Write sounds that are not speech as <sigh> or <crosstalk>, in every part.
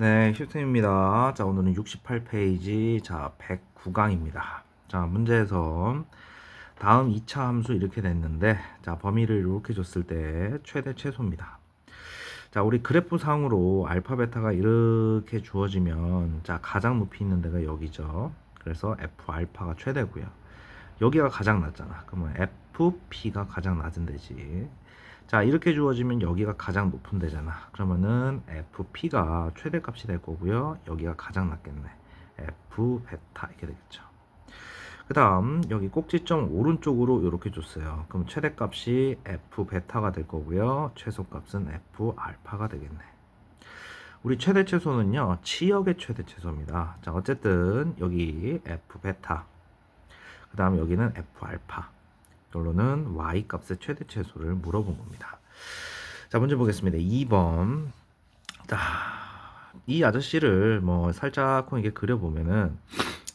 네, 휴튼입니다. 자, 오늘은 68페이지, 자, 109강입니다. 자, 문제에서 다음 2차 함수 이렇게 됐는데, 자, 범위를 이렇게 줬을 때 최대 최소입니다. 자, 우리 그래프 상으로 알파, 베타가 이렇게 주어지면, 자, 가장 높이 있는 데가 여기죠. 그래서 F 알파가 최대고요. 여기가 가장 낮잖아. 그러면 FP가 가장 낮은 데지. 자 이렇게 주어지면 여기가 가장 높은 데잖아. 그러면은 FP가 최대값이 될 거고요. 여기가 가장 낮겠네. F 베타 이렇게 되겠죠. 그 다음 여기 꼭지점 오른쪽으로 이렇게 줬어요. 그럼 최대값이 F 베타가 될 거고요. 최소값은 F 알파가 되겠네. 우리 최대 최소는요 치역의 최대 최소입니다. 자 어쨌든 여기 F 베타 그 다음 여기는 F 알파 결론은 y 값의 최대 최소를 물어본 겁니다. 자, 문제 보겠습니다. 2번. 자, 이 아저씨를 뭐 살짝 이렇게 그려보면은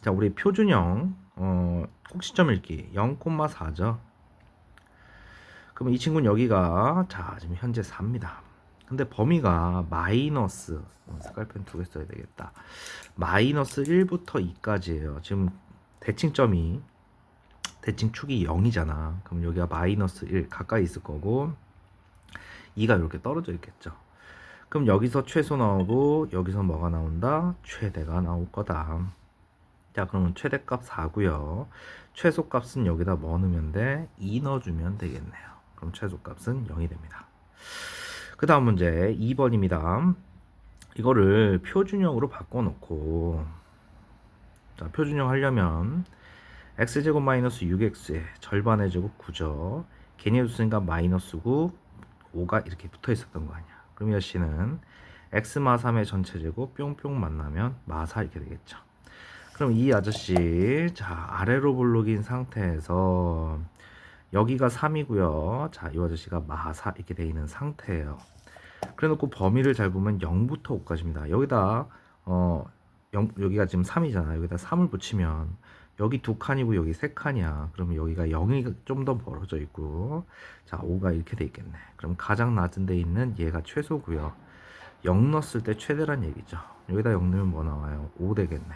자, 우리 표준형 어, 꼭지점 읽기 0,4죠. 그러면 이 친구는 여기가 자, 지금 현재 4입니다. 근데 범위가 마이너스 어, 색깔펜 두 개 써야 되겠다. 마이너스 1부터 2까지예요. 지금 대칭점이 대칭 축이 0이잖아. 그럼 여기가 마이너스 1 가까이 있을 거고 2가 이렇게 떨어져 있겠죠. 그럼 여기서 최소 나오고 여기서 뭐가 나온다? 최대가 나올 거다. 자, 그러면 최대값 4고요. 최소값은 여기다 뭐 넣으면 돼? 2 넣어주면 되겠네요. 그럼 최소값은 0이 됩니다. 그 다음 문제 2번입니다. 이거를 표준형으로 바꿔놓고 자, 표준형 하려면 x제곱 마이너스 6x의 절반의 제곱 9죠. 개념 수니까 마이너스 9, 5가 이렇게 붙어 있었던 거 아니야. 그럼 여씨는 x 마 3의 전체 제곱 뿅뿅 만나면 마사 이렇게 되겠죠. 그럼 이 아저씨 자 아래로 볼록인 상태에서 여기가 3이고요. 자, 이 아저씨가 마사 이렇게 돼 있는 상태예요. 그래 놓고 범위를 잘 보면 0부터 5까지입니다. 여기다 어 0, 여기가 지금 3이잖아. 여기다 3을 붙이면 여기 두 칸이고 여기 세 칸이야. 그러면 여기가 0이 좀 더 벌어져 있고 자 5가 이렇게 돼 있겠네. 그럼 가장 낮은 데 있는 얘가 최소고요. 0 넣었을 때 최대란 얘기죠. 여기다 0 넣으면 뭐 나와요? 5 되겠네.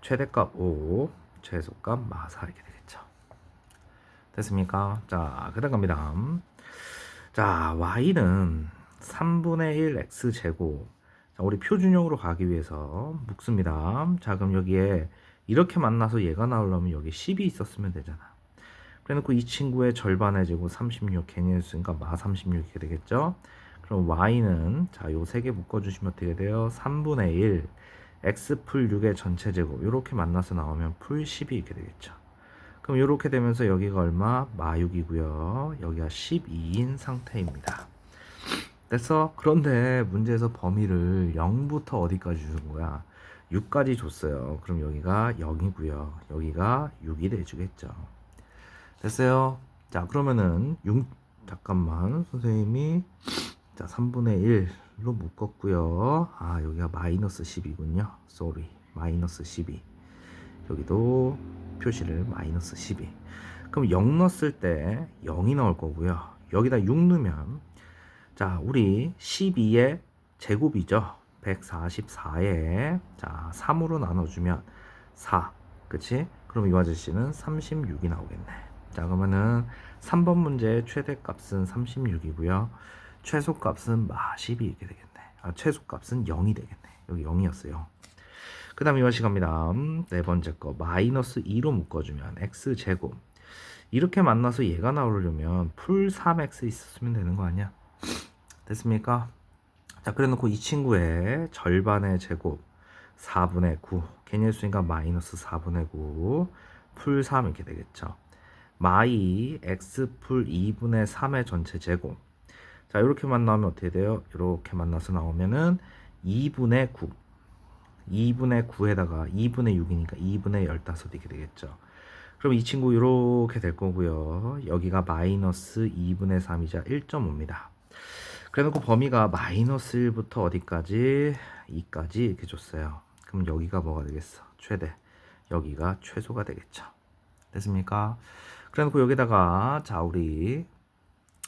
최대값 5, 최소값 마사 이렇게 되겠죠. 됐습니까? 자, 그 다음 갑니다. 자, y는 3분의 1 x 제곱. 자, 우리 표준형으로 가기 위해서 묶습니다. 자, 그럼 여기에 이렇게 만나서 얘가 나오려면 여기 10이 있었으면 되잖아. 그래 놓고 이 친구의 절반의 제곱 36 개념 수니까 마 36 이렇게 되겠죠. 그럼 y는 자, 요 세 개 묶어 주시면 어떻게 돼요? 3분의 1 x 풀 6의 전체 제곱 이렇게 만나서 나오면 풀 10이 이렇게 되겠죠. 그럼 이렇게 되면서 여기가 얼마? 마 6이고요. 여기가 12인 상태입니다. 됐어? 그런데 문제에서 범위를 0부터 어디까지 주는 거야? 6까지 줬어요. 그럼 여기가 0이고요. 여기가 6이 돼주겠죠. 됐어요? 자, 그러면은 6 잠깐만 선생님이 자 3분의 1로 묶었고요. 아 여기가 마이너스 10이군요. sorry 마이너스 12 여기도 표시를 마이너스 12 그럼 0 넣었을 때 0이 나올 거고요. 여기다 6 넣으면 자 우리 12의 제곱이죠. 144에. 자 3으로 나눠주면 4 그치? 그럼 이 아저씨는 36이 나오겠네. 자 그러면은 3번 문제의 최대값은 36이고요. 최소값은 마12 이렇게 되겠네. 아, 최소값은 0이 되겠네. 여기 0이었어요. 그 다음 이와시 갑니다. 음, 네 번째 거. 마이너스 2로 묶어주면 x제곱. 이렇게 만나서 얘가 나오려면 풀 3x 있었으면 되는 거 아니야? 됐습니까? 자, 그래 놓고 이 친구의 절반의 제곱 4분의 9 개념 수니까 마이너스 4분의 9 풀 3 이렇게 되겠죠. 마이 x 풀 2분의 3의 전체 제곱 자 이렇게 만나면 어떻게 돼요? 이렇게 만나서 나오면은 2분의 9 2분의 9에다가 2분의 6이니까 2분의 15 이렇게 되겠죠. 그럼 이 친구 이렇게 될 거고요. 여기가 마이너스 2분의 3이자 1.5입니다. 그래놓고 범위가 마이너스 1부터 어디까지? 2까지 이렇게 줬어요. 그럼 여기가 뭐가 되겠어? 최대. 여기가 최소가 되겠죠. 됐습니까? 그래놓고 여기다가 자 우리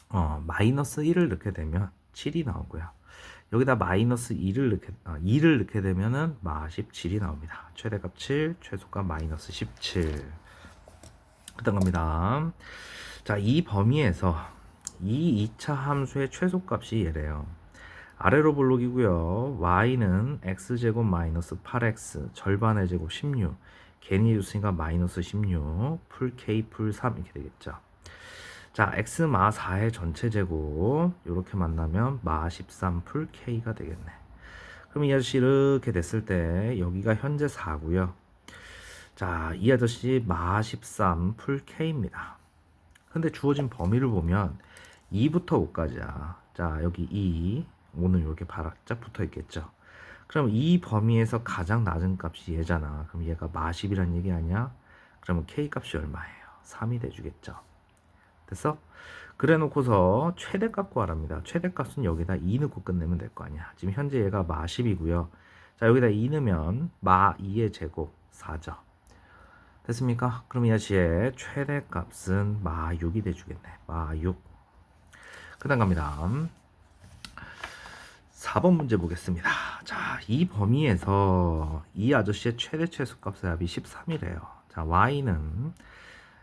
어, 마이너스 1을 넣게 되면 7이 나오고요. 여기다 마이너스 2를 넣게, 아, 2를 넣게 되면은 마 17이 나옵니다. 최대값 7, 최소값 마이너스 17. 그다음 갑니다. 자, 이 범위에서 이 2차 함수의 최소값이 얘래요. 아래로 볼록이고요. y는 x제곱 마이너스 8x 절반의 제곱 16 괜히 줬으니까 마이너스 16풀 k 풀 3 이렇게 되겠죠. 자, x 마 4의 전체 제곱 이렇게 만나면 마 13풀 k가 되겠네. 그럼 이 아저씨 이렇게 됐을 때 여기가 현재 4고요. 자, 이 아저씨 마 13풀 k입니다. 근데 주어진 범위를 보면 2부터 5까지야. 자, 여기 2, 5는 이렇게 바짝 붙어 있겠죠. 그럼 이 범위에서 가장 낮은 값이 얘잖아. 그럼 얘가 마10이란 얘기 아니야? 그러면 k 값이 얼마예요? 3이 돼주겠죠. 됐어? 그래 놓고서 최대값 구하랍니다. 최대값은 여기다 2 넣고 끝내면 될 거 아니야. 지금 현재 얘가 마10이고요. 자, 여기다 2 넣으면 마 2의 제곱 4죠. 됐습니까? 그럼 이 아저씨의 최대값은 마6이 돼주겠네. 마6. 그 다음 갑니다. 4번 문제 보겠습니다. 자, 이 범위에서 이 아저씨의 최대 최소값의 합이 13이래요. 자, y는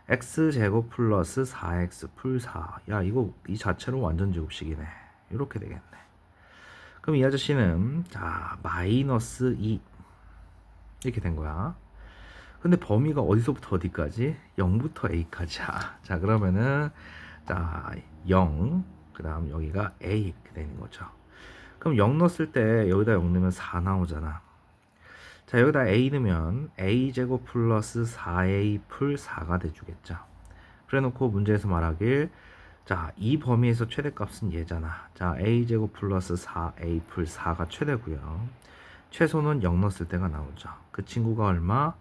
x제곱 플러스 4x 풀 4. 야, 이거 이 자체로 완전 제곱식이네. 이렇게 되겠네. 그럼 이 아저씨는 자, 마이너스 2 이렇게 된 거야. 근데 범위가 어디서부터 어디까지? 0부터 a까지야. 자, 그러면은 자, 0 그다음 여기가 a 이렇게 되는 거죠. 그럼 0 넣었을 때 여기다 0 넣으면 4 나오잖아. 자, 여기다 a 넣으면 a 제곱 플러스 4a 풀 4가 돼 주겠죠. 그래 놓고 문제에서 말하길 자, 이 범위에서 최대값은 얘잖아. 자, a 제곱 플러스 4a 풀 4가 최대고요. 최소는 0 넣었을 때가 나오죠. 그 친구가 얼마?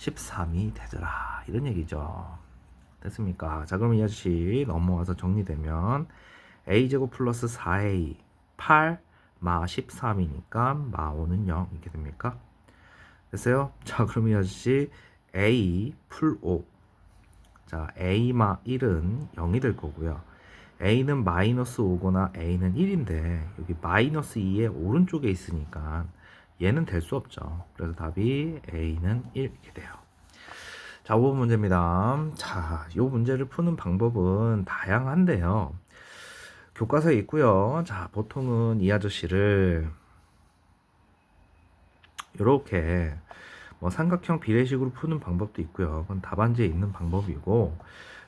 13이 되더라. 이런 얘기죠. 됐습니까? 자, 그럼 이 아저씨 넘어와서 정리되면 a 제곱 플러스 4a 8 마 13이니까 마 5는 0 이렇게 됩니까? 됐어요? 자, 그럼 이 아저씨 a 풀 5. 자, a 마 1은 0이 될 거고요. a는 마이너스 5거나 a는 1인데 여기 마이너스 2의 오른쪽에 있으니까 얘는 될 수 없죠. 그래서 답이 a는 1 이렇게 돼요. 자, 5번 문제입니다. 자, 이 문제를 푸는 방법은 다양한데요. 교과서에 있고요. 자, 보통은 이 아저씨를 이렇게 뭐 삼각형 비례식으로 푸는 방법도 있고요. 그건 답안지에 있는 방법이고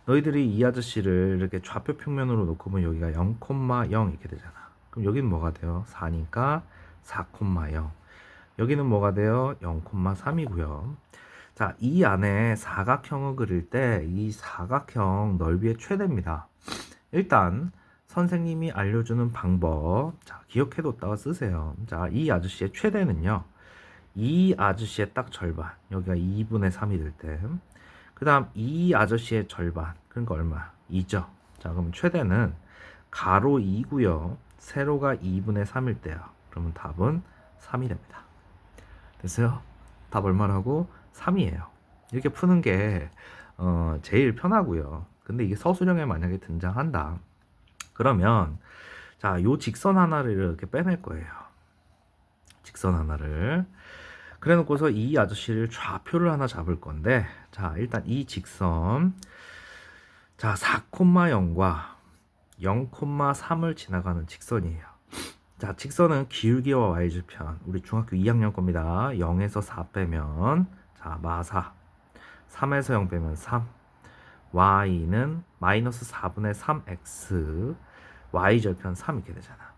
너희들이 이 아저씨를 이렇게 좌표 평면으로 놓고 보면 여기가 0,0 이렇게 되잖아. 그럼 여기는 뭐가 돼요? 4니까 4,0 여기는 뭐가 돼요? 0,3이고요. 자, 이 안에 사각형을 그릴 때 이 사각형 넓이의 최대입니다. 일단 선생님이 알려주는 방법 자 기억해뒀다가 쓰세요. 자, 이 아저씨의 최대는요. 이 아저씨의 딱 절반 여기가 2분의 3이 될 때. 그 다음 이 아저씨의 절반 그러니까 얼마? 2죠. 자 그럼 최대는 가로 2고요. 세로가 2분의 3일 때요. 그러면 답은 3이 됩니다. 됐어요? 답 얼마라고? 3이에요. 이렇게 푸는 게 어, 제일 편하고요. 근데 이게 서술형에 만약에 등장한다. 그러면 자, 요 직선 하나를 이렇게 빼낼 거예요. 직선 하나를. 그래 놓고서 이 아저씨를 좌표를 하나 잡을 건데 자, 일단 이 직선 자, 4,0과 0,3을 지나가는 직선이에요. 자, 직선은 기울기와 y좌편. 우리 중학교 2학년 겁니다. 0에서 4 빼면 자, 마4. 3에서 0 빼면 3. y는 마이너스 4분의 3x y절편 3 이렇게 되잖아.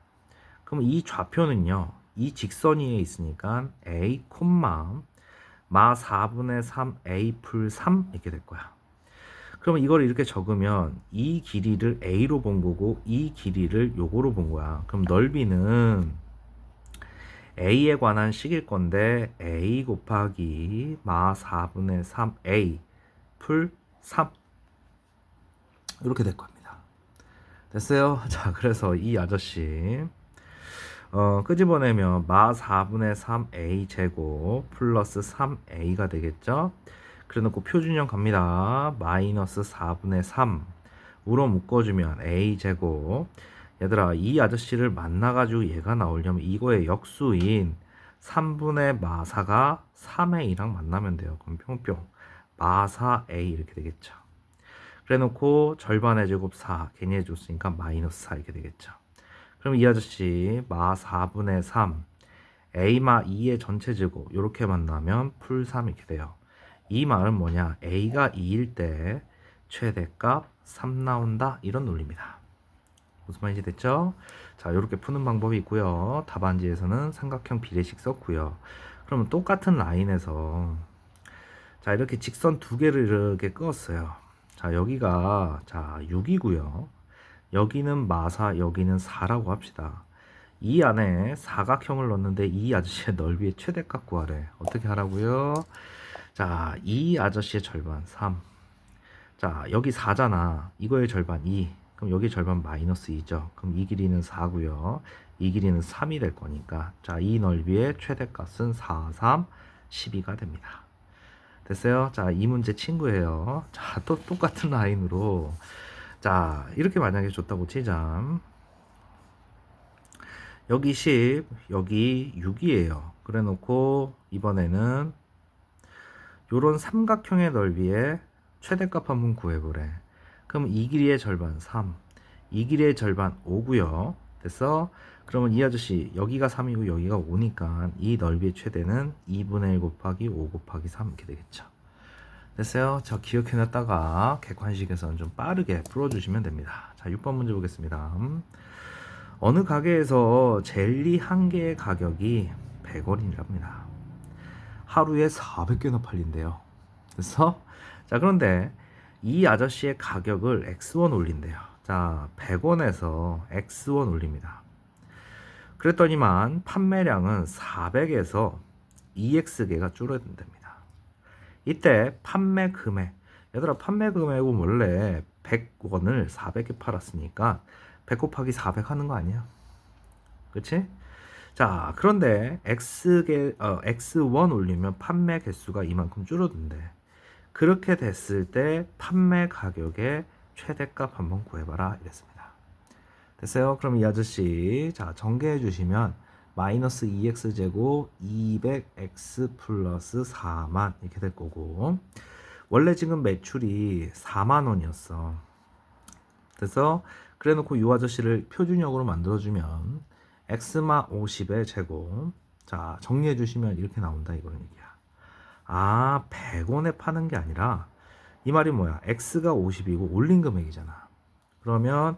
그럼 이 좌표는요. 이 직선 위에 있으니까 a 콤마 마 4분의 3 a 풀 3 이렇게 될 거야. 그러면 이걸 이렇게 적으면 이 길이를 a로 본 거고 이 길이를 요거로 본 거야. 그럼 넓이는 a에 관한 식일 건데 a 곱하기 마 4분의 3a 풀 3 이렇게 될 겁니다. 됐어요? <laughs> 자, 그래서 이 아저씨 어, 끄집어내면 마 4분의 3a 제곱 플러스 3a가 되겠죠? 그래 놓고 표준형 갑니다. 마이너스 4분의 3 우로 묶어주면 a 제곱 얘들아 이 아저씨를 만나가지고 얘가 나오려면 이거의 역수인 3분의 마사가 3의 2랑 만나면 돼요. 그럼 뿅뿅 마사 A 이렇게 되겠죠. 그래 놓고 절반의 제곱 4 괜히 해줬으니까 마이너스 4 이렇게 되겠죠. 그럼 이 아저씨 마 4분의 3 A마 2의 전체 제곱 이렇게 만나면 풀 3 이렇게 돼요. 이 말은 뭐냐? A가 2일 때 최대값 3 나온다 이런 논리입니다. 무슨 말인지 됐죠? 자, 이렇게 푸는 방법이 있고요. 답안지에서는 삼각형 비례식 썼고요. 그러면 똑같은 라인에서 자, 이렇게 직선 두 개를 이렇게 그었어요. 자, 여기가 자, 6이고요. 여기는 마사, 여기는 4라고 합시다. 이 안에 사각형을 넣는데 이 아저씨의 <laughs> 넓이의 최대값 구하래. 어떻게 하라고요? 자, 이 아저씨의 절반 3. 자, 여기 4잖아. 이거의 절반 2. 그럼 여기 절반 마이너스 2죠. 그럼 이 길이는 4고요. 이 길이는 3이 될 거니까 자, 이 넓이의 최대값은 4, 3, 12가 됩니다. 됐어요? 자, 이 문제 친구예요. 자, 또 똑같은 라인으로 자, 이렇게 만약에 줬다고 치자. 여기 10, 여기 6이에요. 그래 놓고 이번에는 요런 삼각형의 넓이의 최대값 한번 구해보래. 그럼 이 길이의 절반 3, 이 길이의 절반 5고요. 됐어? 그러면 이 아저씨 여기가 3이고 여기가 5니까 이 넓이의 최대는 2분의 1 곱하기 5 곱하기 3 이렇게 되겠죠. 됐어요? 저 기억해놨다가 객관식에서는 좀 빠르게 풀어주시면 됩니다. 자, 6번 문제 보겠습니다. 음. 어느 가게에서 젤리 한 개의 가격이 100원이랍니다. 하루에 400개나 팔린대요. 그래서 자 그런데 이 아저씨의 가격을 x1 올린대요. 자 100원에서 x1 올립니다. 그랬더니만 판매량은 400에서 2x개가 줄어든답니다. 이때 판매 금액 얘들아 판매 금액은 원래 100원을 400개 팔았으니까 100 곱하기 400 하는 거 아니야? 그치? 자, 그런데 X개, 어, X1 올리면 판매 개수가 이만큼 줄어든대. 그렇게 됐을 때 판매 가격의 최대값 한번 구해봐라. 이랬습니다. 됐어요? 그럼 이 아저씨, 자, 정개해 주시면 마이너스 2x 제곱 200x 플러스 4만 이렇게 될 거고 원래 지금 매출이 4만 원이었어. 그래서 그래 놓고 이 아저씨를 표준형으로 만들어주면 x마 50의 제곱. 자 정리해 주시면 이렇게 나온다 이거는 얘기야. 아 100원에 파는 게 아니라 이 말이 뭐야? X가 50이고 올린 금액이잖아. 그러면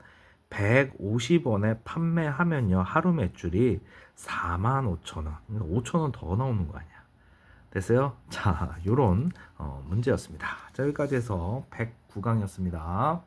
150원에 판매하면요 하루 매출이 45,000원. 그러니까 5,000원 더 나오는 거 아니야. 됐어요? 자 요런 어, 문제였습니다. 자 여기까지 해서 109강이었습니다